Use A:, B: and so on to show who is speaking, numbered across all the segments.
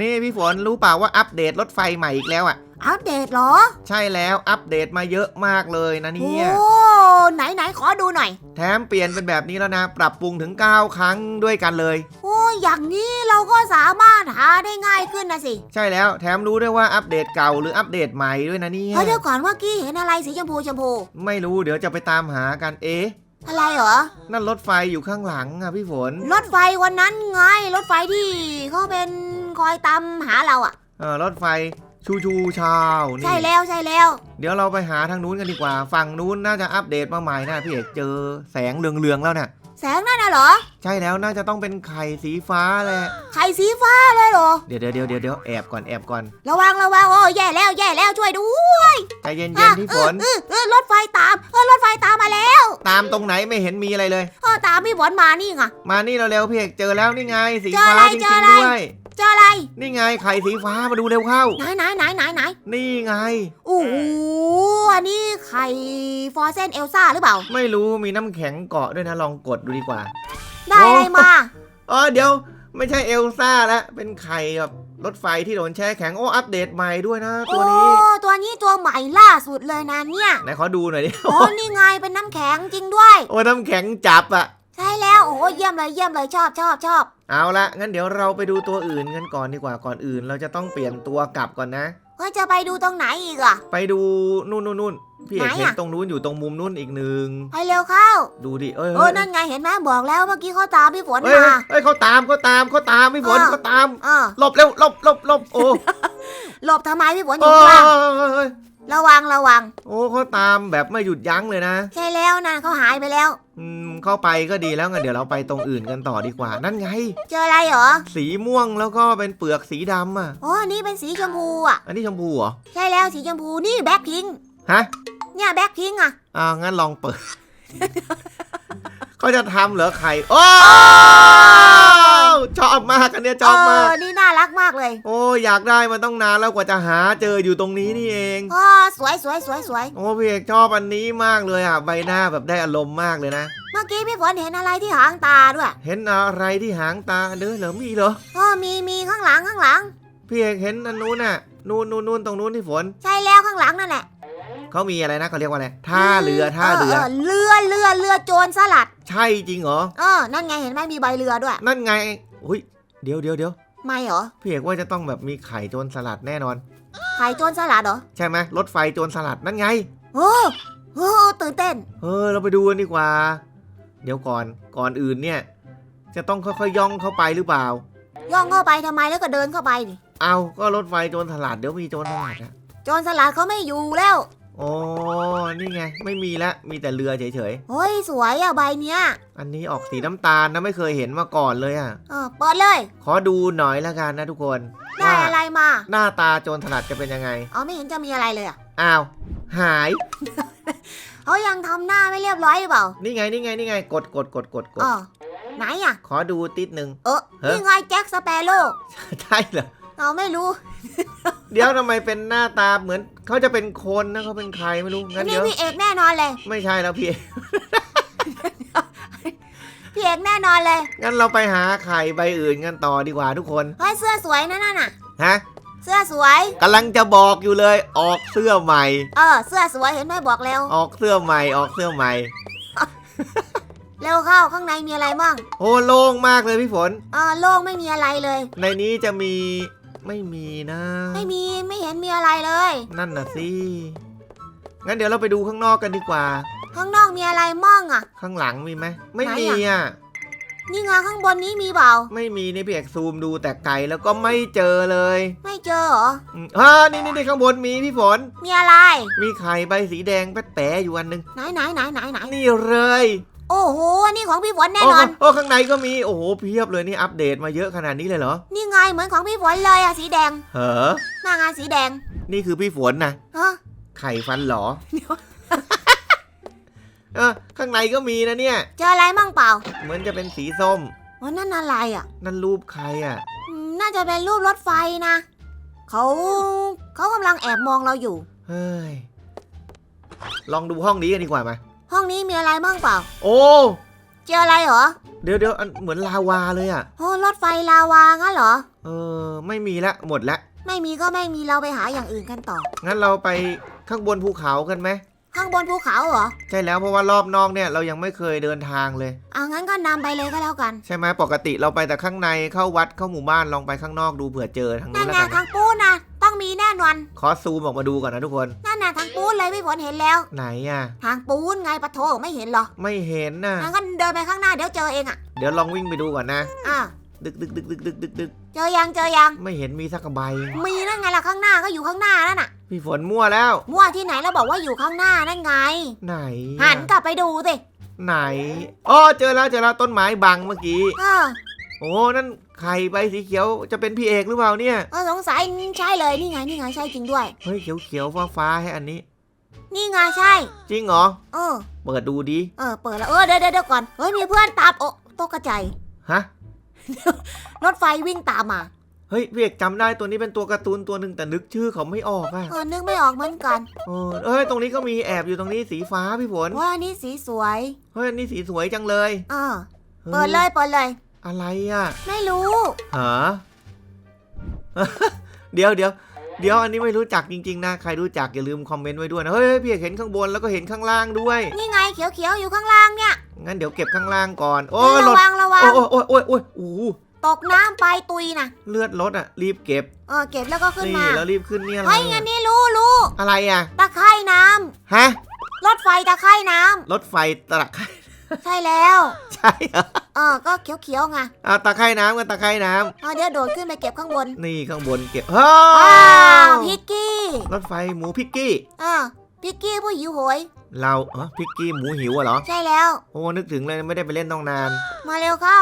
A: นี่พี่ฝนรู้เปล่าว่าอัปเดตรถไฟใหม่อีกแล้วอะ
B: อัปเดตเหรอ
A: ใช่แล้วอัปเดตมาเยอะมากเลยนะ
B: โอ้
A: เนี่ย
B: ไหนไหนขอดูหน่อย
A: แถมเปลี่ยนเป็นแบบนี้แล้วนะ ปรับปรุงถึง 9 ครั้งด้วยกันเลย
B: โอ้อย่างนี้เราก็สามารถหาได้ง่ายขึ้นนะสิ
A: ใช่แล้วแถมรู้ด้วยว่าอัปเดตเก่าหรืออัปเดตใหม่ด้วยนะเนี่ย
B: เฮ้ยเดี๋ยวก่อนเมื่อกี้เห็นอะไรสีชมพูชมพู
A: ไม่รู้เดี๋ยวจะไปตามหากันเอ๊ะ
B: อะไรเหรอ
A: นั่นรถไฟอยู่ข้างหลังอะพี่ฝน
B: รถไฟวันนั้นไง รถไฟที่เขาเป็น คอยตามหาเราอะ
A: เออรถไฟชูชูชาวนี่
B: ใช่แล้วใช่แล้ว
A: เดี๋ยวเราไปหาทางนู้นกันดีกว่า ฝั่งนู้นน่าจะอัปเดตมาใหม่นะพี่เอกเจอแสงเหลืองๆแล้วเนี่ย
B: แสงนั่นน่ะเหรอ
A: ใช่แล้วน่าจะต้องเป็นไข่สีฟ้าแหละ
B: ไข่สีฟ้าเลยเหรอ
A: เดี๋ยวเดี๋ยวเดี๋ยวเดี๋ยวเดี๋ยวแอบก่อนแอบก่อน
B: ระวังระวังโอ้แย่แล้วแย่แล้วช่วยดู
A: ใจเย็น
B: อะ
A: ๆพี่ฝน
B: เออเออเออรถไฟตามเออรถไฟตามมาแล้ว
A: ตามตรงไหนไม่เห็นมีอะไรเลย
B: เออตามพี่ฝนมานี่ไง
A: มานี่เร็วๆพี่เอกเจอแล้วนี่ไงสี
B: เจอ
A: ฟ้า
B: อะไร
A: จ
B: เจ
A: ริ
B: องอะไร
A: ๆด้วย
B: เจออะไร
A: นี่ไงไข่สีฟ้ามาดูเร็วเข้า
B: ไหนไหนไหนไหนไหน
A: นี่ไง
B: โอ้โหอันนี้ไข่ฟอร์เซนเอลซ่าหรือเปล่า
A: ไม่รู้มีน้ำแข็งเกาะด้วยนะลองกดดูดีกว่า
B: ได้อะไรมา
A: อ๋อเดี๋ยวไม่ใช่เอลซ่าแล้วเป็นไข่แบบรถไฟที่โดนแช่แข็งโอ้อัปเดตใหม่ด้วยนะ ตัวนี้
B: โอ้ตัวนี้ตัวใหม่ล่าสุดเลยนะเนี่ย
A: ไหนขอดูหน่อยดิ
B: โอ้นี่ไงเป็นน้ำแข็งจริงด้วย
A: โอ้น้ำแข็งจับอะ
B: ใช่แล้วโอ้เยี่ยมเลยเยี่ยมเลยชอบชอบชอบ
A: เอาละงั้นเดี๋ยวเราไปดูตัวอื่นกันก่อนดีกว่าก่อนอื่น เราจะต้องเปลี่ยนตัวกลับก่อนนะ
B: ก็จะไปดูตรงไหนอีกอะ
A: ไปดูนู่นนู่นนู่นพี่เอก
B: ไหนอะ
A: เห็นตรงนู้นอยู่ตรงมุมนู้นอีกหนึ่ง
B: ไปเร็วเข้า
A: ดูดิเอ้ย
B: โอ้นั่นไงเห็นไหมบอกแล้วเมื่อกี้เขาตามพี่ฝน
A: เอ้ย
B: มา
A: เอ้ยเขาตามเขาตามเขาตามพี่ฝน
B: อ่า
A: เขาตาม
B: เออ
A: หลบเร็วหลบหลบหลบโอ้
B: หลบทำไมพี่ฝนอ
A: โอ้
B: ยู่ข้างล่าง
A: เอ้ย
B: ระวังระวัง
A: โอ้เขาตามแบบไม่หยุดยั้งเลยนะ
B: ใช่แล้วนะเขาหายไปแล้ว
A: อืมเข้าไปก็ดีแล้วงั้นเดี๋ยวเราไปตรงอื่นกันต่อดีกว่า นั่นไง
B: เจออะไรเหรอ
A: สีม่วงแล้วก็เป็นเปลือกสีดำอะ
B: โอ้อันนี่เป็นสีชมพูอะ
A: อันนี้ชมพูเหรอ
B: ใช่แล้วสีชมพู นี่แบ็คพิง
A: ฮะ
B: เนี่ยแบ็คพิงอะ
A: อ่างั้นลองเปิด เขาจะทำเหรอไข่โอ้ชอบมากอันเนี้ยชอบมาก
B: เออนี่น่ารักมากเลย
A: โอ้อยากได้มันต้องนานแล้วกว่าจะหาเจออยู่ตรงนี้นี่เอง
B: อ๋อสวยสวยสวยสวย
A: โอ้พี่เอกชอบอันนี้มากเลยอะใบหน้าแบบได้อารมณ์มากเลยนะ
B: เมื่อกี้พี่ฝนเห็นอะไรที่หางตาด้วย
A: เห็นอะไรที่หางตาเด้อเหรอมีเหรอ
B: อ๋อมีมีข้างหลังข้างหลัง
A: พี่เอกเห็นอันนู้นน่ะ นู่นนู่นนู่นตรงนู้นที่ฝน
B: ใช่แล้วข้างหลังนั่นแหละ
A: เขามีอะไรนะเขาเรียกว่าอะไรท่าเรือท่าเรือ
B: เรือเรือเรือโจรสลัด
A: ใช่จริงเหรอ
B: เออนั่นไงเห็นไหมมีใบเรือด้วย
A: นั่นไงอุ้ยเดี๋ยวเดี๋ยวเดี๋ยว
B: ไม่เหรอ
A: พี่เอกว่าจะต้องแบบมีไข่โจรสลัดแน่นอน
B: ไข่โจรสลัดเหรอ
A: ใช่ไหมรถไฟโจรสลัดนั่นไง
B: โอ้โหตื่นเต้น
A: เออเราไปดูกันดีกว่า เดี๋ยวก่อนก่อนอื่นเนี่ย จะต้องค่อยๆย่องเข้าไปหรือเปล่า
B: ย่องเข้าไปทำไมแล้วก็เดินเข้าไปดิ
A: เอาก็รถไฟโจรสลัดเดี๋ยวมีโจรสลัดอะ
B: โจรสลัดเขาไม่อยู่แล้ว
A: โอ้นี่ไง ไม่มีละ มีแต่เรือเฉย
B: เฮ้ยสวยอะใบเนี้ย
A: ๆ อันนี้ออกสีน้ำตาลนะไม่เคยเห็นมาก่อนเลยอะ
B: เออเปิดเลย
A: ขอดูหน่อยละกันนะทุกคน
B: ได้
A: ว่า
B: อะไรมา
A: หน้าตาโจรสลัดจะเป็นยังไง
B: อ๋อไม่เห็นจะมีอะไรเลยอะ
A: อ้าว หาย
B: เขายังทำหน้าไม่เรียบร้อยหรือเปล่า
A: นี่ไง นี่ไง นี่ไง กดกดกดกดกด
B: อ๋อไหนอะ
A: ขอดูติดหนึ่ง
B: เออ
A: เฮ้ย
B: นี่ไงแจ็คสเปโร่
A: ใช่เหรอ
B: เราไม่รู้
A: เดี๋ยวทำไมเป็นหน้าตาเหมือนเขาจะเป็นคนนะเขาเป็นใครไม่รู้
B: อั
A: งั้
B: น
A: น
B: นี้
A: เดี๋ยว
B: พี่เอกแน่นอนเลย
A: ไม่ใช่แล้วพี่
B: พี่เอกแน่นอนเลย
A: งั้นเราไปหาไข่ใบอื่นกันต่อดีกว่าทุกคน
B: เฮ้ยเสื้อสวยนะนั่นน่ะ
A: ฮะ
B: เสื้อสวย
A: กำลังจะบอกอยู่เลย ออกเสื้อใหม่
B: เออ เสื้อสวยเห็นไหมบอกแล้ว
A: ออกเสื้อใหม่ ออกเสื้อใหม่
B: เร็วเข้าข้างในมีอะไรบ้าง
A: โอ้โล่งมากเลยพี่ฝน
B: เออโล่งไม่มีอะไรเลย
A: ในนี้จะมี ไม่มีนะ
B: ไม่มีไม่เห็นมีอะไรเลย
A: นั่นน่ะสิ งั้นเดี๋ยวเราไปดูข้างนอกกันดีกว่า
B: ข้างนอกมีอะไรมั่งอะ
A: ข้างหลังมีไหม ไม่
B: ไหน
A: มี
B: อะ
A: อะ
B: นี่ไงข้างบนนี้มีเปล่า
A: ไม่มีนี่พี่เอกซูมดูแต่ไกลแล้วก็ไม่เจอเลย
B: ไม่เจอเหรอ
A: อืมอ่านี่นี่นี่ข้างบนมีพี่ฝน
B: มีอะไร
A: มีไข่ใบสีแดงแป๊ะๆอยู่อันหนึง
B: ไหนไหนไหนไหนไหน
A: นี่เลย
B: โอ้โหอันนี่ของพี่ฝนแน่นอน
A: โโอ้ข้างในก็มีโอ้โหเพียบเลยนี่อัปเดตมาเยอะขนาดนี้เลยเหรอ
B: นี่ไงเหมือนของพี่ฝนเลยอะสีแดง
A: เหรอ
B: หน้างานสีแดง
A: นี่คือพี่ฝนนะ
B: ฮะ
A: ไข่ฟันหลอ
B: เดี๋ยว
A: เออข้างในก็มีนะเนี่ย
B: เจออะไรมั่งเปล่า
A: เหมือนจะเป็นสีส้ม
B: อ๋อนั่นอะไรอะ
A: นั่นรูปใครอะ
B: อืมน่าจะเป็นรูปรถไฟนะ เขาเขากำลังแอบมองเราอยู่
A: เฮ้ย ลองดูห้องนี้กันดีกว่าไหม
B: ห้องนี้มีอะไรมั่งเปล่า
A: โอ้
B: เจออะไรเหรอ
A: เดี๋ยวเดี๋ยวอันเหมือนลาวาเลยอะ
B: โอ้รถไฟลาวางั้นเหรอ
A: เออ ไม่มีละ หมดละ
B: ไม่มีก็ไม่มีเราไปหาอย่างอื่นกันต่อ
A: งั้นเราไปข้างบนภูเขากันไหม
B: ข้างบนภูเขาเหรอ
A: ใช่แล้วเพราะว่ารอบนอกเนี่ยเรายังไม่เคยเดินทางเลย
B: เอางั้นก็นำไปเลยก็แล้วกัน
A: ใช่ไหมปกติเราไปแต่ข้างในเข้าวัดเข้าหมู่บ้านลองไปข้างนอกดูเผื่อเจอทาง
B: นั่
A: นู้
B: น
A: นแล้ว
B: ไง
A: กัน
B: ทางปูนนะ ต้องมีแน่นอน
A: ขอซูมออกมาดูก่อนนะทุกคน
B: นั่นน่ะทางปูนเลยพี่ฝนเห็นแล้ว
A: ไหนอะ
B: ทางปูนไงปะโถไม่เห็นเหรอ
A: ไม่เห็นน่ะ
B: งั้นก็เดินไปข้างหน้าเดี๋ยวเจอเองอะ
A: เดี๋ยวลองวิ่งไปดูก่อนนะ
B: อะ
A: ดึกดึกดึกดึกดึกดึกดึก
B: เจอยังเจอยัง
A: ไม่เห็นมีสักใบ
B: มีนั่นไงล่ะข้างหน้าก็อยู่ข้างหน้านั่นน่ะ
A: พี่ฝนมั่วแล้ว
B: มั่วที่ไหนแล้วบอกว่าอยู่ข้างหน้านั่นไง
A: ไหนอะ
B: หันกลับไปดูสิ
A: ไหน อ๋อ เจอแล้วเจอแล้วต้นไม้บังเมื่อกี้
B: เออ
A: โอ้นั่นไข่ใบสีเขียวจะเป็นพี่เอกหรือเปล่าเนี่ย
B: เออสงสัยใช่เลยนี่ไงนี่ไงใช่จริงด้วย
A: เฮ้ยเขียวเขียวฟ้าฟ้าๆให้อันนี้
B: นี่ไงใช่
A: จริงเหรอ
B: เออ
A: เปิดดูดิ
B: เออเปิดแล้วเออเดี๋ยวเดี๋ยวเดี๋ยวก่อนเฮ้ยมีเพื่อนตามโอ้ตกกระจาย
A: ฮะ
B: รถไฟวิ่งตามมา
A: เฮ้ยพี่เอกจำได้ตัวนี้เป็นตัวการ์ตูนตัวหนึ่งแต่นึกชื่อเขาไม่ออกอะ
B: เออนึกไม่ออกเหมือนกัน
A: เออเอ้ยตรงนี้ก็มีแอบอยู่ตรงนี้สีฟ้าพี่ฝน
B: ว่านี่สีสวย
A: เฮ้ยอันนี่สีสวยจังเลย
B: เออ
A: ฮ้
B: เปิดเลยเปิดเลย
A: อะไรอะ
B: ไม่รู้
A: หาเดี๋ยวเดี๋ยวเดี๋ยวอันนี้ไม่รู้จักจริงๆนะใครรู้จักอย่าลืมคอมเมนต์ไว้ด้วยนะเฮ้ยพี่เอกเห็นข้างบนแล้วก็เห็นข้างล่างด้วย
B: นี่ไงเขียวๆอยู่ข้างล่างเนี่ย
A: งั้นเดี๋ยวเก็บข้างล่างก่อน โอ้ยร
B: ระ
A: ถ
B: วังระวัง
A: โอ้ยโอ้ยโอ้ยโอ้ยโอ้โห
B: ตกน้ำไปตุยนะ
A: เลือดรถอะรีบเก็บ
B: เออเก็บแล้วก็ขึ้น
A: นี่
B: มา
A: แล้วรีบขึ้นเนี่ยอะไร
B: เฮ้ยงั้นนี่รู้รู้
A: อะไรอะ
B: ตะไคร่น้ำ
A: ฮะ
B: รถไฟตะไคร่น้ำ
A: รถไฟตะไคร่
B: ใช่แล้ว
A: ใช่เหรอ
B: เออก็เขียวๆไง
A: เอาตะไคร่น้ำกันตะไคร่น้
B: เอาเดี๋ยวโดดขึ้นไปเก็บข้างบนำ
A: นี่ข้างบนเก็บเฮ้
B: ว้าวยพิกกี้
A: รถไฟหมูพิกกี้
B: เออพิกกี้ผู้หิวโหย
A: เราเออพิกกี้หมูหิวอะเหรอ
B: ใช่แล้ว
A: โอ้นึกถึงเลยไม่ได้ไปเล่นต้องนาน
B: มาเร็วเข้า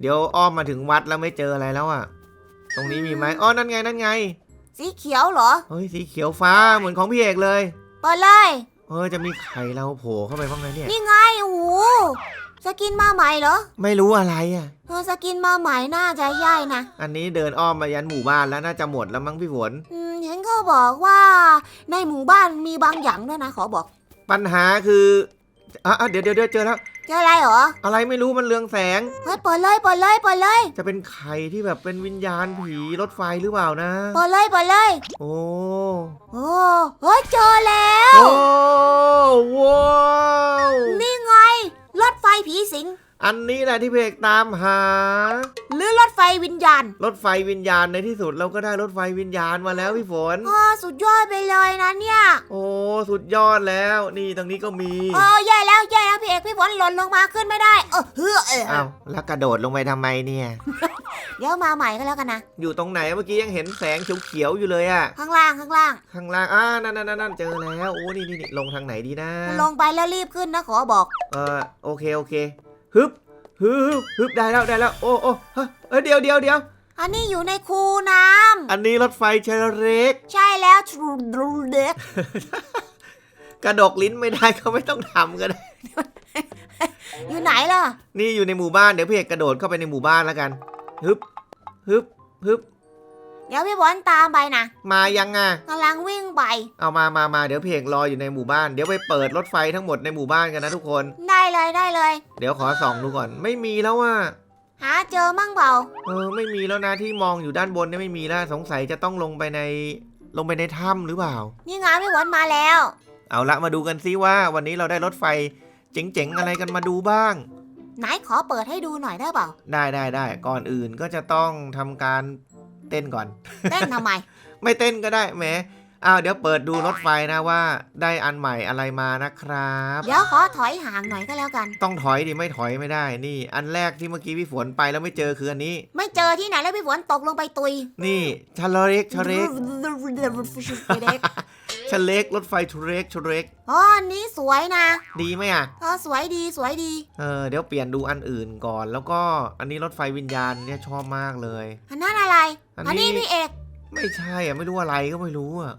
A: เดี๋ยวอ้อมมาถึงวัดแล้วไม่เจออะไรแล้วอะตรงนี้มีไหมอ๋อนั่นไงนั่นไง
B: สีเขียวเหรอ
A: เฮ้ยสีเขียวฟ้าเหมือนของพี่เอกเลย
B: เปิดเลย
A: เฮ้ยจะมีไข่เราโผล่เข้าไปบ้างไหมเนี่ย
B: นี่ไงโอ้โหสกินมาใหม่เหรอ
A: ไม่รู้อะไรอะ
B: เออสกินมาใหม่น่าจะใหญ่นะ
A: อันนี้เดินอ้อมมายันหมู่บ้านแล้วน่าจะหมดแล้วมั้งพี่ฝน
B: อืมเห็นเขาบอกว่าในหมู่บ้านมีบางอย่างด้วยนะ ขอบอก
A: ปัญหาคืออะอะเดี๋ยวเดี๋ยวเดี๋ยวเจอแล้ว
B: เจออะไรเหรอ
A: อะไรไม่รู้มันเรืองแสง
B: เฮ้ยเปิดเลยเปิดเลยเปิดเลย
A: จะเป็นไข่ที่แบบเป็นวิญญาณผีรถไฟหรือเปล่านะ
B: เปิดเลยเปิดเลย
A: โอ้
B: โอ้เฮ้ยเจอแล้ว
A: โอ้ว้าว
B: นี่ไงรถไฟผีสิง
A: อันนี้แหละที่เพกตามหา
B: หรือรถไฟวิญญาณ
A: รถไฟวิญญาณในที่สุดเราก็ได้รถไฟวิญญาณมาแล้วพี่ฝน
B: อ๋อสุดยอดไปเลยนะเนี่ย
A: โอ้สุดยอดแล้ว นี่ตรงนี้ก็มี
B: โอ้แย่แล้วแย่แล้วพี่เอกพี่ฝนหล่นลงมาขึ้นไม่ได้ เออเฮ้อเออ
A: อ้าวแล้วกระโดดลงไปทำไมเนี่ย
B: เดี๋ยวมาใหม่ก็แล้วกันนะ
A: อยู่ตรงไหนเมื่อกี้ยังเห็นแสงเขียวๆอยู่เลยอะ
B: ข้างล่างข้างล่าง
A: ข้างล่างอ่านั่นนั่นนั่นเจอแล้ว โอ้นี่นี่นี่ลงทางไหนดีนะ
B: ลงไปแล้วรีบขึ้นนะขอบอก
A: เออโอเคโอเค ฮึบฮึบฮึบได้แล้วได้แล้ว โอ้โอ้ฮะเออเดี๋ยวเดี๋ยวเดี๋ยว
B: อันนี้อยู่ในคูน้ำ
A: อันนี้รถไฟเชลเล็ก
B: ใช่แล้วทรูดูเด็ก
A: กระดกลิ้นไม่ได้ก็ไม่ต้องทำก็ได้
B: อยู่ไหนล่ะ
A: นี่อยู่ในหมู่บ้านเดี๋ยวพี่เอกกระโดดเข้าไปในหมู่บ้านแล้วกัน ฮึบฮึบฮึบ
B: เดี๋ยวพี่ฝนตามไปนะ
A: มายังอะ
B: กำลังวิ่งไป
A: เอามามามาเดี๋ยวพี่เอกรออยู่ในหมู่บ้าน เดี๋ยวไปเปิดรถไฟทั้งหมดในหมู่บ้านกันนะทุกคน
B: ได้เลยได้เลย
A: เดี๋ยวขอส่องดูก่อน ไม่มีแล้วว่ะ
B: หาเจอมั่งเปล่า
A: เออไม่มีแล้วนะที่มองอยู่ด้านบนเนี่ยไม่มีแล้วสงสัยจะต้องลงไปใน ลงไปในถ้ำหรือเปล่า
B: นี่ไงพี่ฝนมาแล้ว
A: เอาละมาดูกันซิว่า วันนี้เราได้รถไฟเจ๋งๆอะไรกันมาดูบ้าง
B: ไหนขอเปิดให้ดูหน่อยได้เปล่า
A: ได้ได้ได้ก่อนอื่นก็จะต้องทำการ เต้นก่อน
B: เต้นทำไม
A: ไม่เต้นก็ได้แหมอ้าวเดี๋ยวเปิดดูรถไฟนะว่า ได้อันใหม่อะไรมานะครับ
B: เดี๋ยวขอถอยห่างหน่อยก็แล้วกัน
A: ต้องถอยดิไม่ถอยไม่ได้นี่ อันแรกที่เมื่อกี้พี่ฝนไปแล้วไม่เจอคืออันนี้
B: ไม่เจอที่ไหนแล้วพี่ฝนตกลงไปตุย
A: นี่ชะเล็กชะเล็ก
B: เด็ก
A: ชะเล็กรถไฟทุเล็กชะเล็ก
B: อ๋ออันนี้สวยนะ
A: ดีไหมอะ
B: เออสวยดีสวยดี
A: เออเดี๋ยวเปลี่ยนดูอันอื่นก่อน แล้วก็อันนี้รถไฟวิญญาณเนี่ยชอบมากเลย
B: อันนั้นอะไร
A: อัน
B: อัน
A: นี้
B: นี้พี่เอก
A: ไม่ใช่อะไม่รู้อะไรก็ไม่รู้อะ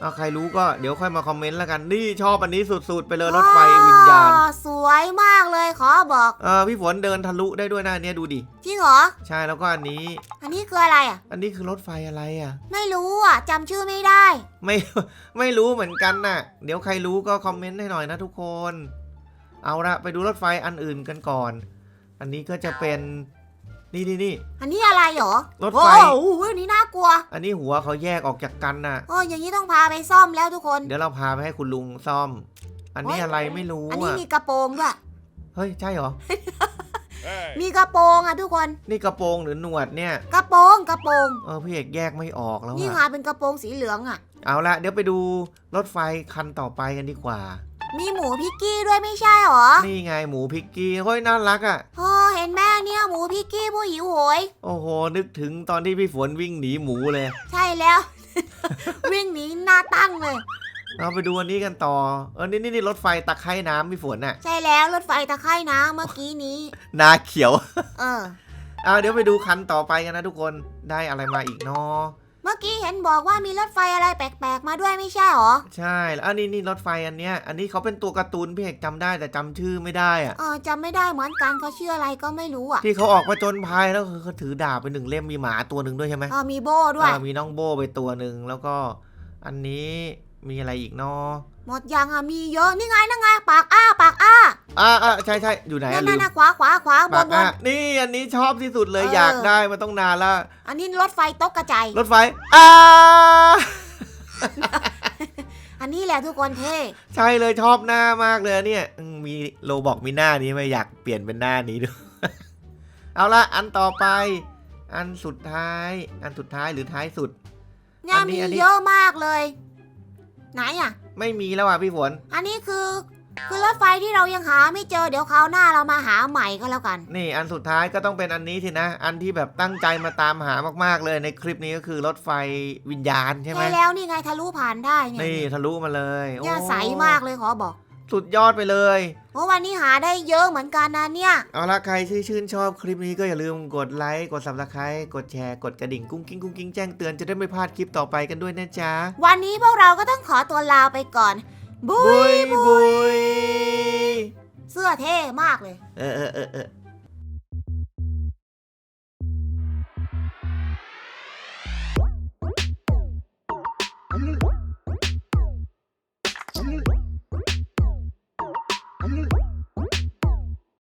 A: เอาใครรู้ก็เดี๋ยวค่อยมาคอมเมนต์แล้วกัน นี่ชอบอันนี้สุดๆ ไปเลยรถไฟวิญญาณ
B: อ๋อสวยมากเลยขอบอก
A: เออพี่ฝนเดินทะลุได้ด้วยนะเนี่ยดูดิ
B: จริงเหรอ
A: ใช่แล้วก็อันนี้
B: อันนี้คืออะไรอะ
A: อันนี้คือรถไฟอะไรอะ
B: ไม่รู้อะจำชื่อไม่ได้
A: ไม่ ไม่รู้เหมือนกันน่ะ เดี๋ยวใครรู้ก็คอมเมนต์ให้หน่อยนะทุกคน เอาละไปดูรถไฟอันอื่นกันก่อน อันนี้ก็จะเป็น นี่นี่นี่
B: อันนี้อะไรเหรอ
A: รถ
B: โอ้
A: ไฟ
B: โหอันนี้น่ากลัว
A: อันนี้หัวเขาแยกออกจากกันน่ะ
B: โอ้อย่างนี้ต้องพาไปซ่อมแล้วทุกคน
A: เดี๋ยวเราพาไปให้คุณลุงซ่อม อันนี้
B: โอ๊ย
A: อะไรไม่รู้
B: อันนี้
A: อะ
B: มีกระโปรงด้วย
A: เฮ้ยใช่เหรอ
B: มีกระโปรงอะทุกคน
A: นี่กระโปรงหรือหนวดเนี่ย
B: กระโปรงกระโปรง
A: เออพี่เอกแยกไม่ออกแล้ว
B: นี่ไง
A: อะ
B: เป็นกระโปรงสีเหลืองอะ
A: เอาละเดี๋ยวไปดูรถไฟคันต่อไปกันดีกว่า
B: มีหมูพิกกี้ด้วยไม่ใช่เหรอ
A: นี่ไงหมูพิกกี้เฮ้ยน่ารักอะ
B: โอ้เห็นแม่เนี่ยหมูพิกกี้ผู้หิวโหย
A: โอ้โห นึกถึงตอนที่พี่ฝนวิ่งหนีหมูเลย
B: ใช่แล้ว วิ่งหนีหน้าตั้งเลย
A: เราไปดูอันนี้กันต่อ เออ นี่นี่นี่รถไฟตะไคร่น้ำพี่ฝนน่ะ
B: ใช่แล้วรถไฟตะไคร่น้ำเมื่อกี้นี้
A: นาเขียว
B: เออ
A: เอาเดี๋ยวไปดูคันต่อไปกันนะทุกคน ได้อะไรมาอีกเนาะ
B: เมื่อกี้เห็นบอกว่ามีรถไฟอะไรแปลกๆ มาด้วยไม่ใช่เหรอ
A: ใช่แล้วอันนี้นี่รถไฟอันเนี้ย อันนี้เขาเป็นตัวการ์ตูนพี่เอกจำได้แต่จำชื่อไม่ได้อะ
B: เออจำไม่ได้เหมือนกันเขาชื่ออะไรก็ไม่รู้อะ
A: ที่เขาออกมาจนภัยแล้วคือเขาถือดาบไปหนึ่งเล่มมีหมาตัวหนึ่งด้วยใช่ไหม
B: เออมีโบ้ด้วย
A: อ่ามีน้องโบไปตัวหนึ่งแล้วก็อันนี้ มีอะไรอีกเนาะ
B: หมดยังอะมีเยอะนี่ไงนั่นไงปากอ้าปากอ้า
A: อ่าอ่าใช่ใช่อยู่ไหน
B: นั่
A: อะ
B: น
A: ลื
B: นั่น
A: ม
B: นะขวาขวาขวาบ
A: ปานก
B: บ
A: อะ
B: น
A: นี่อันนี้ชอบที่สุดเลย
B: เออ
A: อ
B: อ
A: ยากได้มาต้องนานแล้ว
B: อันนี้รถไฟตกกระจาย
A: รถไฟอ่า
B: อันนี้แหละทุกคนเท่
A: ใช่เลยชอบหน้ามากเลยเนี่ยอืมมีโลบอกมีหน้านี้ไหม่อยากเปลี่ยนเป็นหน้านี้ด้วย เอาละอันต่อไป อันสุดท้าย อันสุดท้ายหรือท้ายสุด
B: เนี่ย
A: อันนี้
B: มี
A: อันนี้
B: เยอะมากเลย ไหนอะ
A: ไม่มีแล้วอะพี่ฝน
B: อันนี้คือ คือรถไฟที่เรายังหาไม่เจอเดี๋ยวคราวหน้าเรามาหาใหม่ก็แล้วกัน
A: นี่อันสุดท้ายก็ต้องเป็นอันนี้สินะ อันที่แบบตั้งใจมาตามหามากๆเลยในคลิปนี้ก็คือรถไฟวิญญาณใช่ไหม
B: ใช่แล้วนี่ไงทะลุผ่านได้เนี่ย
A: นี่ทะลุมาเลย
B: เนี่ย
A: โอ้
B: ใสมากเลยขอบอก
A: สุดยอดไปเลย
B: โอ้วันนี้หาได้เยอะเหมือนกันนะเนี่ย
A: เอาละใครที่ชื่นชอบคลิปนี้ก็อย่าลืมกดไลค์กด subscribe กดแชร์กดกระดิ่งกุ้งกิ้งกุ้งกิ้งแจ้งเตือนจะได้ไม่พลาดคลิปต่อไปกันด้วยนะจ๊ะ
B: วันนี้พวกเราก็ต้องขอตัวลาไปก่อน บุ
A: บุ
B: ย
A: ยบุย
B: เสื้อเท่มากเลย
A: เออเออเออเออ